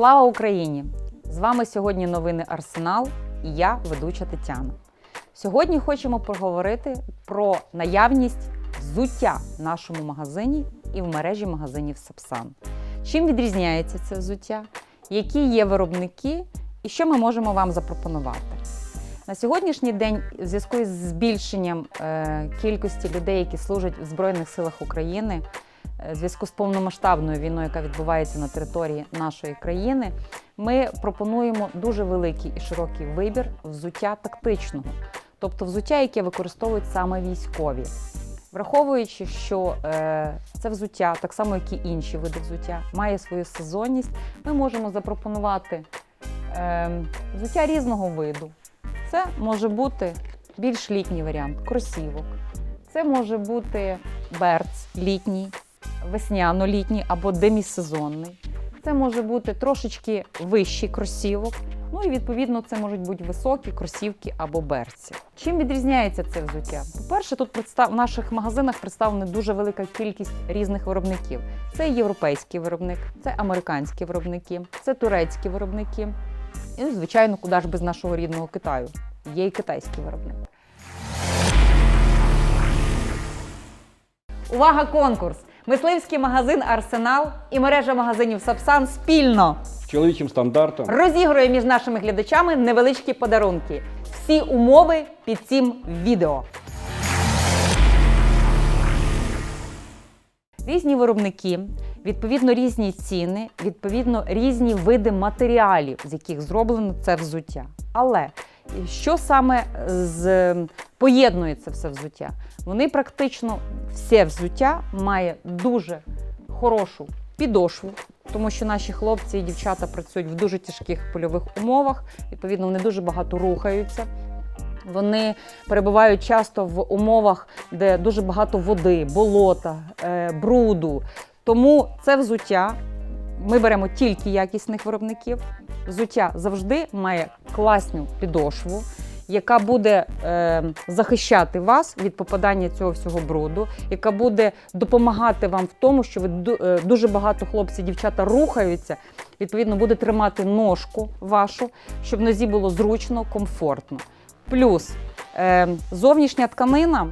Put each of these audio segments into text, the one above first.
Слава Україні! З вами сьогодні новини Арсенал і я, ведуча Тетяна. Сьогодні хочемо поговорити про наявність взуття в нашому магазині і в мережі магазинів Сапсан. Чим відрізняється це взуття, які є виробники і що ми можемо вам запропонувати. На сьогоднішній день, в зв'язку із збільшенням е, кількості людей, які служать в Збройних силах України, в зв'язку з повномасштабною війною, яка відбувається на території нашої країни, ми пропонуємо дуже великий і широкий вибір взуття тактичного, тобто взуття, яке використовують саме військові. Враховуючи, що е, це взуття, так само як і інші види взуття, має свою сезонність, ми можемо запропонувати е, взуття різного виду. Це може бути більш літній варіант кросівок. Це може бути берц літній, весняно-літній або демісезонний. Це може бути трошечки вищий кросівок. Ну і відповідно це можуть бути високі кросівки або берці. Чим відрізняється це взуття? По-перше, тут в наших магазинах представлена дуже велика кількість різних виробників. Це європейський виробник, це американські виробники, це турецькі виробники. І, ну, звичайно, куди ж без нашого рідного Китаю. Є і китайський виробник. Увага, конкурс! Мисливський магазин Арсенал і мережа магазинів Сапсан спільно з чоловічим стандартом. розігрує між нашими глядачами невеличкі подарунки. Всі умови під цим відео. Різні виробники, відповідно різні ціни, відповідно різні види матеріалів, з яких зроблено це взуття. Але що саме з поєднує це все взуття? Вони практично все взуття має дуже хорошу підошву, тому що наші хлопці і дівчата працюють в дуже тяжких польових умовах. Відповідно, вони дуже багато рухаються. Вони перебувають часто в умовах, де дуже багато води, болота, е, бруду. Тому це взуття ми беремо тільки якісних виробників. Взуття завжди має класну підошву, яка буде е, захищати вас від попадання цього всього бруду, яка буде допомагати вам в тому, що ви е, дуже багато хлопці, дівчата рухаються. Відповідно, буде тримати ножку вашу, щоб нозі було зручно, комфортно. Плюс е, зовнішня тканина.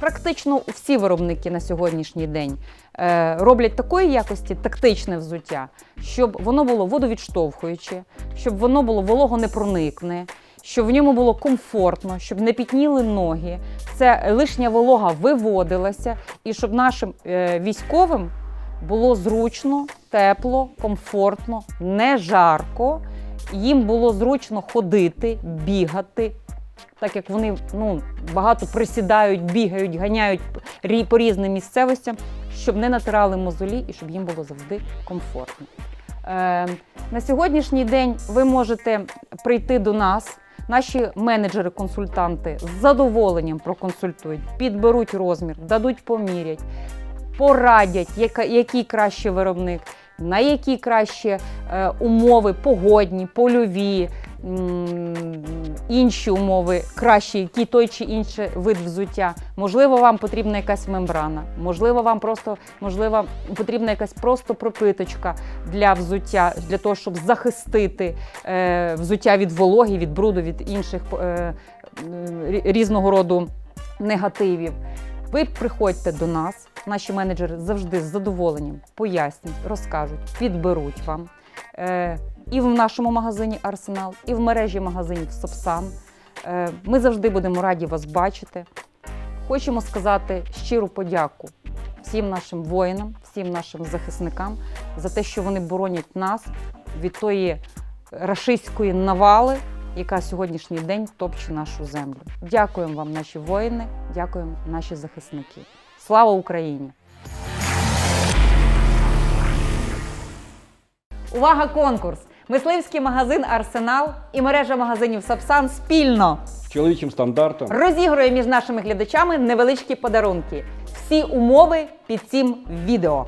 Практично всі виробники на сьогоднішній день е, роблять такої якості тактичне взуття, щоб воно було водовідштовхуюче, щоб воно було вологонепроникне, щоб в ньому було комфортно, щоб не пітніли ноги, це лишня волога виводилася, і щоб нашим е, військовим було зручно, тепло, комфортно, не жарко. Їм було зручно ходити, бігати, так як вони ну, багато присідають, бігають, ганяють по різним місцевостям, щоб не натирали мозолі і щоб їм було завжди комфортно. Е, на сьогоднішній день ви можете прийти до нас. Наші менеджери-консультанти з задоволенням проконсультують, підберуть розмір, дадуть помірять, порадять, який краще виробник, на які краще е, умови погодні, польові, інші умови кращі, який той чи інший вид взуття. Можливо, вам потрібна якась мембрана, можливо, вам просто можливо, потрібна якась просто пропиточка для взуття, для того, щоб захистити е, взуття від вологи, від бруду, від інших е, е, різного роду негативів. Ви приходьте до нас, наші менеджери завжди з задоволенням пояснять, розкажуть, підберуть вам. І в нашому магазині Арсенал, і в мережі магазинів Сапсан. Е, ми завжди будемо раді вас бачити. Хочемо сказати щиру подяку всім нашим воїнам, всім нашим захисникам за те, що вони боронять нас від тої рашистської навали, яка сьогоднішній день топче нашу землю. Дякуємо вам, наші воїни, дякуємо наші захисники. Слава Україні! Увага, конкурс! Мисливський магазин Арсенал і мережа магазинів Сапсан спільно Чоловічим стандартом. розігрує між нашими глядачами невеличкі подарунки. Всі умови під цим відео.